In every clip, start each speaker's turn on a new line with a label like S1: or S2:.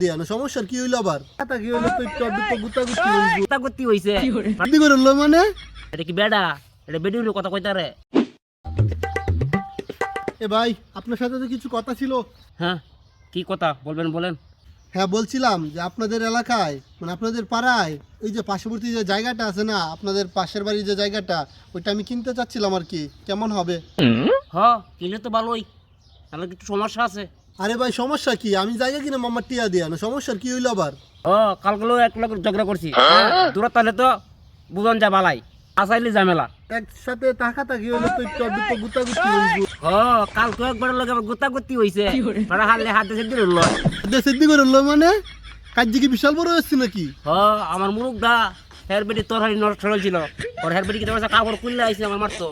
S1: দিয়া সমস্যার কি হইল আবার? কথা কি হইল? তো একটু আধটু তো হইল।
S2: কথা করতে হইছে।
S1: কি করে মানে?
S2: এটা কি বেডা? এটা বেডি হইল কথা কইতারে।
S1: এ ভাই আপনার সাথে তো কিছু কথা ছিল।
S2: হ্যাঁ কি কথা? বলবেন বলেন।
S1: হ্যাঁ বলছিলাম যে আপনাদের এলাকায় মানে আপনাদের পাড়ায় ওই যে পার্শ্ববর্তী যে জায়গাটা আছে না আপনাদের পাশের বাড়ির যে জায়গাটা ওইটা আমি কিনতে চাচ্ছিলাম আর কি। কেমন হবে?
S2: হ কিনলে তো ভালোই। তাহলে একটু সমস্যা আছে?
S1: আরে ভাই সমস্যা কি? আমি জায়গা কিনে মামার টিয়া দিয়া না সমস্যার কি হইল আবার?
S2: ও কালগুলো এক লোক ঝগড়া করছি। দূরত তাহলে তো বুঝন যা বালাই। আসাইলি ঝামেলা।
S1: একসাথে টাকা টাকি হইল তো একটু আধটু তো গুতাগুতি হইল।
S2: ও কাল তো একবার লোক আমার গুতা গুতি হইছে ওরা হারলে হাত দেশে দিল
S1: দে সিদ্ধি করে হলো মানে? কাজ কি বিশাল বড় হচ্ছে নাকি?
S2: হ আমার মুরুক দা হের বেটি তোর হারি নষ্ট ছিল ওর হের বেটি কি তোমার কাপড় খুললে আইছে আমার মারতো।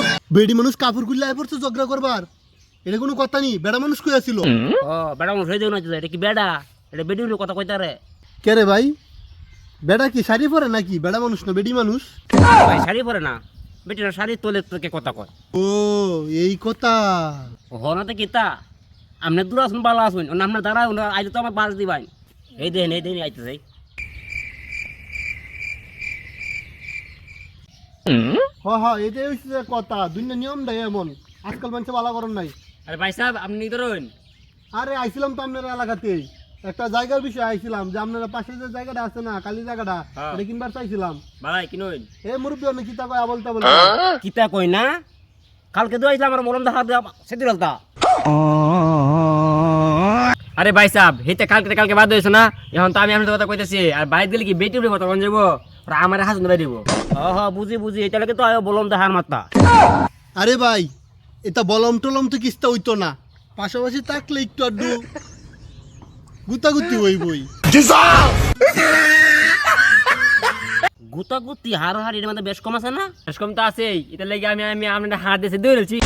S1: বেডি মানুষ কাপড় খুললে আয় পড়ছে ঝগড়া করবার। এটা কোনো কথা নেই বেড়া মানুষ কই আছিল?
S2: ও বেড়া মানুষ হয়ে যাও না এটা কি বেড়া? এটা বেডি হইল কথা কইতারে
S1: কে রে ভাই? বেড়া কি শাড়ি পরে নাকি? বেড়া মানুষ না বেডি মানুষ?
S2: ভাই শাড়ি পরে না। বেটিরা শাড়ি তোলে তোকে কথা কয়।
S1: ও এই কথা।
S2: হনাতে কিতা আপনি দূর আসুন ভালো আসুন আপনার দ্বারা আইতে তো আমার বাস দিবাই। এই দেন এই দেন আইতে
S1: হ হ এটাই হচ্ছে যে কথা। দুনিয়া নিয়ম দেয় এমন। আজকাল মানুষ ভালো করেন নাই।
S2: আরে ভাই সাহেব আপনি ধরুন
S1: আরে আইছিলাম তো আপনার এলাকাতেই। একটা জায়গার বিষয়ে আইছিলাম যে আপনার পাশে যে জায়গাটা আছে না কালি জায়গাটা
S2: হ্যাঁ।
S1: এটা কিনবার চাইছিলাম।
S2: ভাই কিনুন
S1: এ মুরব্বী অনেক কিতা কয় বলতে
S2: কিতা কই না? কালকে তো আমার মলম দেখা আরে ভাই সাহেব হেতে কালকে কালকে বাদ হয়েছে না? এখন তো আমি আপনার কথা কইতেছি। আর বাইরে গেলে কি বেটি কথা কোন যাব আমার হাস ধরে দিব। হ হ বুঝি বুঝি। এটা লাগে তো আয়ো বললাম দেখার মাত্রা।
S1: আরে ভাই এটা বলম টলম তো কিস্তা হইতো না। পাশাপাশি থাকলে একটু আড্ডু। গুতাগুতি হই বই
S2: গুতা গুতি হার হার এর মধ্যে বেশ কম আছে না? বেশ কম তো আছেই। এটা লেগে আমি আমি আপনার হাত দিয়েছি দৌড়েছি।